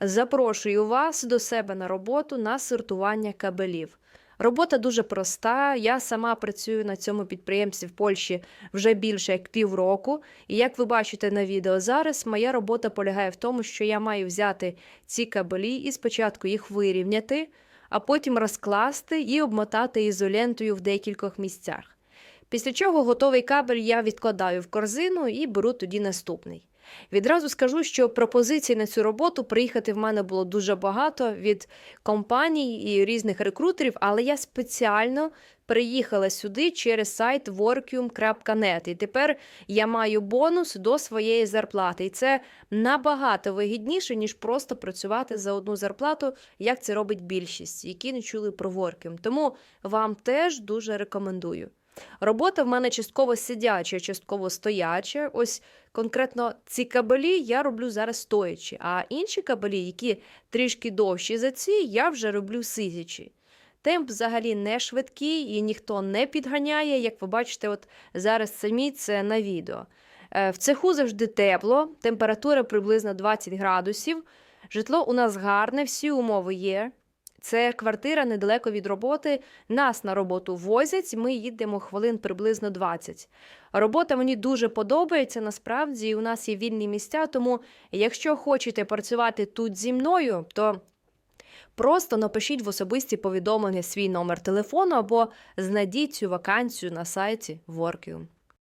Запрошую вас до себе на роботу на сортування кабелів. Робота дуже проста. Я сама працюю на цьому підприємстві в Польщі вже більше як півроку. І як ви бачите на відео зараз, моя робота полягає в тому, що я маю взяти ці кабелі і спочатку їх вирівняти, а потім розкласти і обмотати ізолентою в декількох місцях. Після чого готовий кабель я відкладаю в корзину і беру тоді наступний. Відразу скажу, що пропозицій на цю роботу приїхати в мене було дуже багато від компаній і різних рекрутерів, але я спеціально приїхала сюди через сайт workium.net. І тепер я маю бонус до своєї зарплати. І це набагато вигідніше, ніж просто працювати за одну зарплату, як це робить більшість, які не чули про Workium. Тому вам теж дуже рекомендую. Робота в мене частково сидяча, частково стояча. Ось конкретно ці кабелі я роблю зараз стоячи, а інші кабелі, які трішки довші за ці, я вже роблю сидячи. Темп взагалі не швидкий і ніхто не підганяє, як ви бачите, от зараз самі це на відео. Е, В цеху завжди тепло, температура приблизно 20 градусів. Житло у нас гарне, всі умови є. Це квартира недалеко від роботи. Нас на роботу возять, ми їдемо хвилин приблизно 20. Робота мені дуже подобається, насправді, і у нас є вільні місця, тому якщо хочете працювати тут зі мною, то просто напишіть в особисті повідомлення свій номер телефону або знайдіть цю вакансію на сайті Workium.